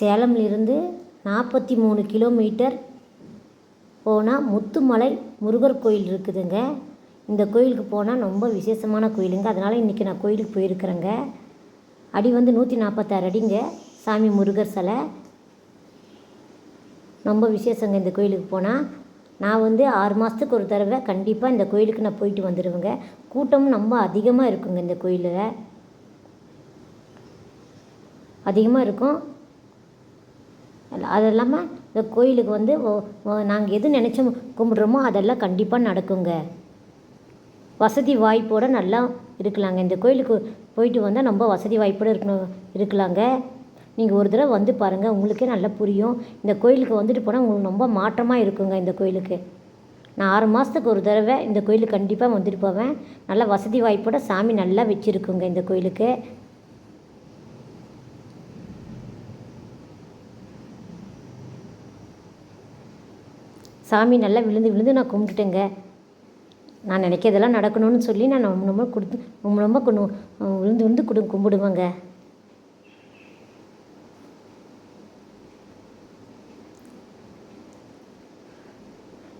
சேலம்லேருந்து நாற்பத்தி மூணு கிலோமீட்டர் போனால் முத்துமலை முருகர் கோயில் இருக்குதுங்க. இந்த கோயிலுக்கு போனால் ரொம்ப விசேஷமான கோயிலுங்க. அதனால் இன்றைக்கி நான் கோயிலுக்கு போயிருக்கிறேங்க. அடி வந்து நூற்றி நாற்பத்தாறு அடிங்க. சாமி முருகர் சிலை. ரொம்ப விசேஷங்க இந்த கோயிலுக்கு போனால் நான் வந்து ஆறு மாதத்துக்கு ஒரு தடவை கண்டிப்பாக இந்த கோயிலுக்கு நான் போயிட்டு வந்துடுவேங்க கூட்டமும் ரொம்ப அதிகமாக இருக்குங்க இந்த கோயிலில். அதிகமாக இருக்கும். அது இல்லாமல் இந்த கோயிலுக்கு வந்து நாங்கள் எது நினச்சோம் கும்பிட்றோமோ அதெல்லாம் கண்டிப்பாக நடக்குங்க. வசதி வாய்ப்போடு நல்லா இருக்கலாங்க. இந்த கோயிலுக்கு போயிட்டு வந்தால் ரொம்ப வசதி வாய்ப்போடு இருக்கணும் இருக்கலாங்க. நீங்கள் ஒரு தடவை வந்து பாருங்கள் உங்களுக்கே நல்லா புரியும். இந்த கோயிலுக்கு வந்துட்டு போனால் உங்களுக்கு ரொம்ப மாற்றமாக இருக்குங்க இந்த கோயிலுக்கு. நான் ஆறு மாதத்துக்கு ஒரு தடவை இந்த கோயிலுக்கு கண்டிப்பாக வந்துட்டு போவேன். நல்லா வசதி வாய்ப்போட சாமி நல்லா வச்சுருக்குங்க இந்த கோயிலுக்கு. சாமி நல்லா விழுந்து விழுந்து நான் கும்பிட்டுட்டேங்க. நான் நினைக்கிறதெல்லாம் நடக்கணும்னு சொல்லி நான் ரொம்ப ரொம்ப கொடுத்து ரொம்ப ரொம்ப கொண்டு விழுந்து விழுந்து கொடு கும்பிடுவேங்க.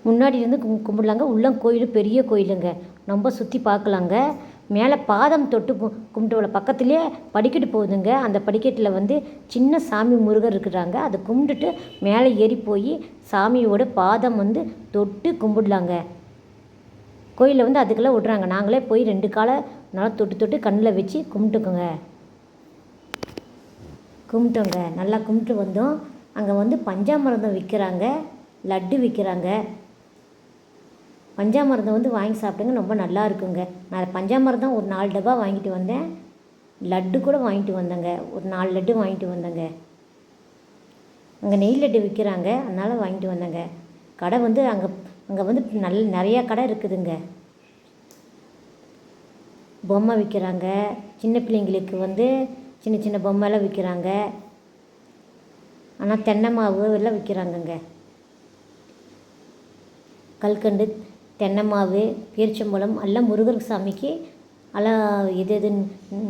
முன்னாடி இருந்து கும் கும்பிடலாங்க. உள்ளம் கோயில் பெரிய கோயிலுங்க. ரொம்ப சுற்றி பார்க்கலாங்க. மேலே பாதம் தொட்டு கு கும்பிட்டு பக்கத்துலேயே படிக்கட்டு போகுதுங்க. அந்த படிக்கட்டில் வந்து சின்ன சாமி முருகர் இருக்கிறாங்க. அதை கும்பிட்டுட்டு மேலே ஏறி போய் சாமியோட பாதம் வந்து தொட்டு கும்பிடலாங்க. கோயிலில் வந்து அதுக்கெல்லாம் விட்றாங்க. நாங்களே போய் ரெண்டு காலை நல்லா தொட்டு தொட்டு கண்ணில் வச்சு கும்பிட்டுக்கோங்க. கும்பிட்டோங்க. நல்லா கும்பிட்டு வந்தோம். அங்கே வந்து பஞ்சாமிரதம் விற்கிறாங்க. லட்டு விற்கிறாங்க. பஞ்சாமிரதம் வந்து வாங்கி சாப்பிடுங்க ரொம்ப நல்லா இருக்குங்க. நான் பஞ்சாமிரதம் ஒரு நாலு டப்பா வாங்கிட்டு வந்தேன். லட்டு கூட வாங்கிட்டு வந்தேங்க. ஒரு நாலு லட்டு வாங்கிட்டு வந்தேங்க. அங்கே நெய் லட்டு விற்கிறாங்க அதனால் வாங்கிட்டு வந்தேங்க. கடை வந்து அங்கே அங்கே வந்து நல்ல நிறையா கடை இருக்குதுங்க. பொம்மை விற்கிறாங்க சின்ன பிள்ளைங்களுக்கு வந்து சின்ன சின்ன பொம்மைலாம் விற்கிறாங்க ஆனால் தென்னை மாவு எல்லாம் விற்கிறாங்கங்க கல்கண்டு தென்னை மாவு பேரிச்சம்பழம் எல்லாம் முருகர் சாமிக்கு எல்லாம் எது இது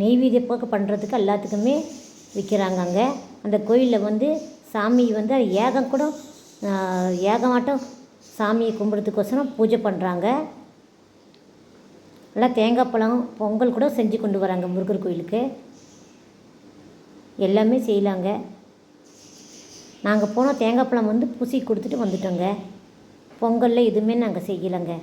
நெய்வேதியப்பாக பண்ணுறதுக்கு எல்லாத்துக்குமே விற்கிறாங்க அங்கே. அந்த கோயிலில் வந்து சாமி வந்து ஏகம் கூட ஏகமாட்டம் சாமியை கும்பிட்றதுக்கோசரம் பூஜை பண்ணுறாங்க எல்லாம் தேங்காய் பழம் பொங்கல் கூட செஞ்சு கொண்டு வராங்க முருகர் கோயிலுக்கு. எல்லாமே செய்யலாங்க. நாங்கள் போனால் தேங்காய் பழம் வந்து பூசி கொடுத்துட்டு வந்துட்டோங்க. பொங்கலில் எதுவுமே நாங்கள் செய்யலைங்க.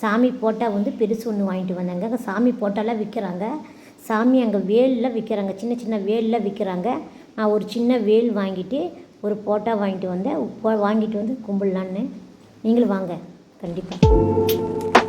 சாமி போட்டால் வந்து பெருசு ஒன்று வாங்கிட்டு வந்தாங்க. அங்கே சாமி போட்டாலாம் விற்கிறாங்க சாமி அங்கே வேலில் விற்கிறாங்க சின்ன சின்ன வேலில் விற்கிறாங்க நான் ஒரு சின்ன வேல் வாங்கிட்டு ஒரு போட்டா வாங்கிட்டு வந்தேன். வாங்கிட்டு வந்து கும்பிடலான்னு. நீங்களும் வாங்க. கண்டிப்பாக